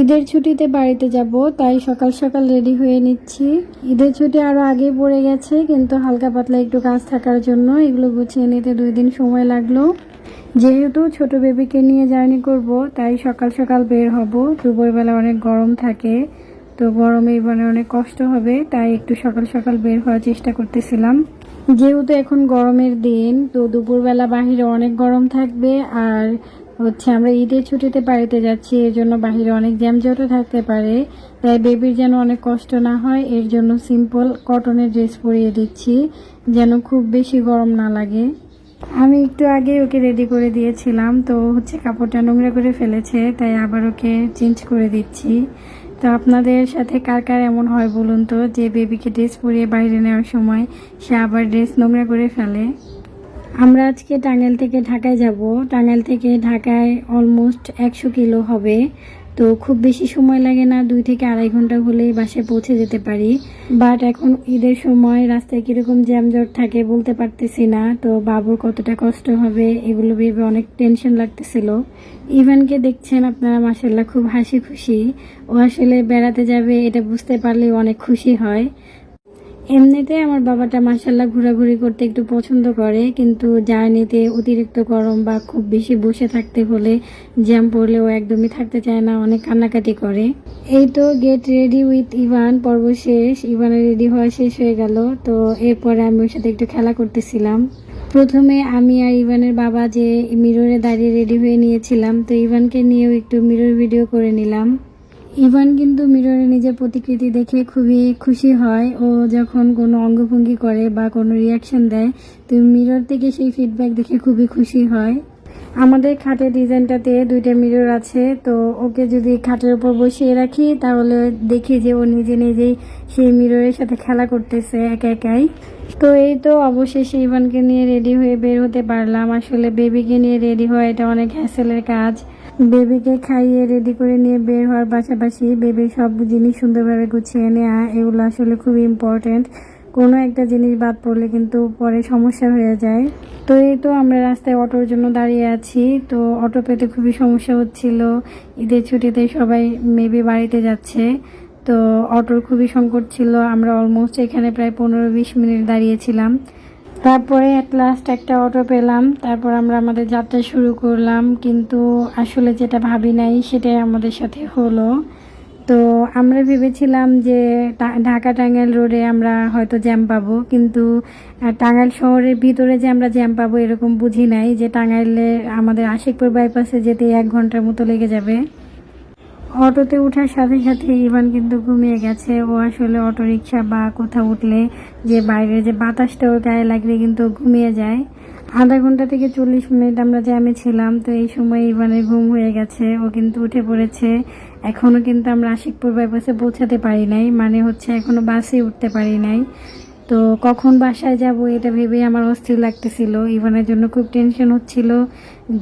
ঈদের ছুটিতে বাড়িতে যাব, তাই সকাল সকাল রেডি হয়ে নিচ্ছি। ঈদের ছুটি আরও আগে পড়ে গেছে, কিন্তু হালকা পাতলা একটু কাজ থাকার জন্য এগুলো গুছিয়ে নিতে দুই দিন সময় লাগল। যেহেতু ছোট বেবিকে নিয়ে জার্নি করব, তাই সকাল সকাল বের হব। দুপুরবেলা অনেক গরম থাকে, তো গরমে মানে অনেক কষ্ট হবে, তাই একটু সকাল সকাল বের হওয়ার চেষ্টা করতেছিলাম। যেহেতু এখন গরমের দিন, তো দুপুরবেলা বাহিরে অনেক গরম থাকবে, আর হচ্ছে আমরা ঈদের ছুটিতে বাড়িতে যাচ্ছি, এর জন্য বাহিরে অনেক জ্যামজটও থাকতে পারে। তাই বেবির যেন অনেক কষ্ট না হয়, এর জন্য সিম্পল কটনের ড্রেস পরিয়ে দিচ্ছি, যেন খুব বেশি গরম না লাগে। আমি একটু আগে ওকে রেডি করে দিয়েছিলাম, তো হচ্ছে কাপড়টা নোংরা করে ফেলেছে, তাই আবার ওকে চেঞ্জ করে দিচ্ছি। তো আপনাদের সাথে কার কার এমন হয় বলুন তো, যে বেবিকে ড্রেস পরিয়ে বাইরে নেওয়ার সময় সে আবার ড্রেস নোংরা করে ফেলে? আমরা আজকে টাঙ্গাইল থেকে ঢাকায় যাব। টাঙ্গাইল থেকে ঢাকায় অলমোস্ট একশো কিলো হবে। তো খুব বেশি সময় লাগে না, দুই থেকে আড়াই ঘণ্টা হলেই বাসায় পৌঁছে যেতে পারি। বাট এখন ঈদের সময় রাস্তায় কীরকম জ্যামজট থাকে বলতে পারতেছি না। তো বাবুর কতটা কষ্ট হবে এগুলো ভেবে অনেক টেনশন লাগতেছিল। ইভানকে দেখছেন আপনারা মাসাল্লাহ খুব হাসি খুশি। ও আসলে বেড়াতে যাবে, এটা বুঝতে পারলে অনেক খুশি হয়। এমনিতে আমার বাবাটা মাসাল্লাহ ঘোরাঘুরি করতে একটু পছন্দ করে, কিন্তু জার্নিতে অতিরিক্ত গরম বা খুব বেশি বসে থাকতে হলে জ্যাম পড়লেও একদমই থাকতে চায় না, অনেক কান্নাকাটি করে। এই তো গেট রেডি উইথ ইভান, পর্ব শেষ, ইভানের রেডি হওয়া শেষ হয়ে গেল, তো এরপরে আমি ওর সাথে একটু খেলা করতেছিলাম। প্রথমে আমি আর ইভানের বাবা যে মিররে দাঁড়িয়ে রেডি হয়ে নিয়েছিলাম, তো ইভানকে নিয়েও একটু মিরর ভিডিও করে নিলাম। ইভান কিন্তু মিররে নিজের প্রতিকৃতি দেখে খুবই খুশি হয় ও যখন কোনো অঙ্গভঙ্গি করে বা কোনো রিয়াকশন দেয়, তো মিরর থেকে সেই ফিডব্যাক দেখে খুবই খুশি হয়। আমাদের খাটের ডিজাইনটাতে দুইটা মিরর আছে, তো ওকে যদি খাটের উপর বসিয়ে রাখি, তাহলে দেখি যে ও নিজে নিজেই সেই মিররের সাথে খেলা করতেছে একা একাই। তো এই তো অবশেষে ইভানকে নিয়ে রেডি হয়ে বের হতে পারলাম। আসলে বেবিকে নিয়ে রেডি হওয়া এটা অনেক হ্যাসেলের কাজ। বেবিকে খাইয়ে রেডি করে নিয়ে বের হওয়ার পাশাপাশি বেবির সব জিনিস সুন্দরভাবে গুছিয়ে নেওয়া, এগুলো আসলে খুব ইম্পর্ট্যান্ট কোনো একটা জিনিস বাদ পড়লে কিন্তু পরে সমস্যা হয়ে যায়। তো এই তো আমরা রাস্তায় অটোর জন্য দাঁড়িয়ে আছি। তো অটো পেতে খুবই সমস্যা হচ্ছিল। ঈদের ছুটিতে সবাই মেবি বাড়িতে যাচ্ছে। তো অটোর খুবই সংকট ছিল। আমরা অলমোস্ট এখানে প্রায় পনেরো বিশ মিনিট দাঁড়িয়েছিলাম। তারপরে অ্যাট লাস্ট একটা অটো পেলাম। তারপর আমরা আমাদের যাত্রা শুরু করলাম। কিন্তু আসলে যেটা ভাবি নাই, সেটাই আমাদের সাথে হলো। তো আমরা ভেবেছিলাম যে ঢাকা টাঙ্গাইল রোডে আমরা হয়তো জ্যাম পাবো। কিন্তু টাঙ্গাইল শহরের ভিতরে যে আমরা জ্যাম পাবো এরকম বুঝি নাই যে টাঙ্গাইলে আমাদের আশিকপুর বাইপাসে যেতে এক ঘণ্টার মতো লেগে যাবে। অটোতে ওঠার সাথে সাথে ইভান কিন্তু ঘুমিয়ে গেছে। ও আসলে অটো রিক্সা বা কোথাও উঠলে যে বাইরে যে বাতাসটা ওর গায়ে লাগলে কিন্তু ঘুমিয়ে যায়। আধা ঘণ্টা থেকে চল্লিশ মিনিট আমরা জ্যামে ছিলাম, তো এই সময় ইভানের ঘুম হয়ে গেছে। ও কিন্তু উঠে পড়েছে। এখনও কিন্তু আমরা আশিকপুর বাইপাসে পৌঁছাতে পারি নাই মানে হচ্ছে এখনও বাসে উঠতে পারি নাই। তো কখন বাসায় যাব এটা ভেবে আমার অস্থির লাগতেছিল। ইভানের জন্য খুব টেনশন হচ্ছিল।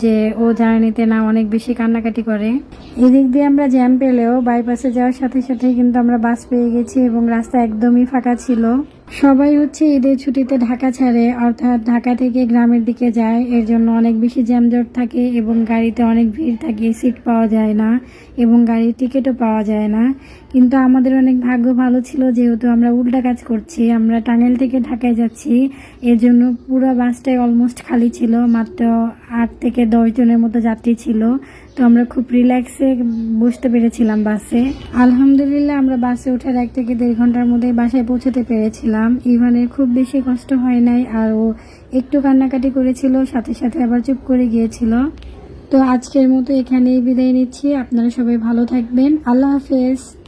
যে ও জার্নিতে না অনেক বেশি কান্নাকাটি করে। এদিক দিয়ে আমরা জ্যাম পেলেও বাইপাসে যাওয়ার সাথে সাথে কিন্তু আমরা বাস পেয়ে গেছি এবং রাস্তা একদমই ফাঁকা ছিল। সবাই হচ্ছে ঈদের ছুটিতে ঢাকা ছাড়ে, অর্থাৎ ঢাকা থেকে গ্রামের দিকে যায়। এর জন্য অনেক বেশি জ্যামজট থাকে এবং গাড়িতে অনেক ভিড় থাকে, সিট পাওয়া যায় না এবং গাড়ির টিকিটও পাওয়া যায় না। কিন্তু আমাদের অনেক ভাগ্য ভালো ছিল যেহেতু আমরা উল্টা কাজ করছি, আমরা টাঙ্গাইল থেকে ঢাকায় যাচ্ছি। এর জন্য পুরো বাসটাই অলমোস্ট খালি ছিল, মাত্র আট থেকে দশ জনের মতো যাত্রী ছিল। তো আমরা খুব রিল্যাক্সে বসতে পেরেছিলাম বাসে। আলহামদুলিল্লাহ আমরা বাসে ওঠার এক থেকে দেড় ঘণ্টার মধ্যে বাসায় পৌঁছতে পেরেছিলাম। ইভানের খুব বেশি কষ্ট হয় নাই আর ও একটু কান্নাকাটি করেছিল, সাথে সাথে আবার চুপ করে গিয়েছিল। তো আজকের মতো এখানেই বিদায় নিচ্ছি। আপনারা সবাই ভালো থাকবেন। আল্লাহ হাফেজ।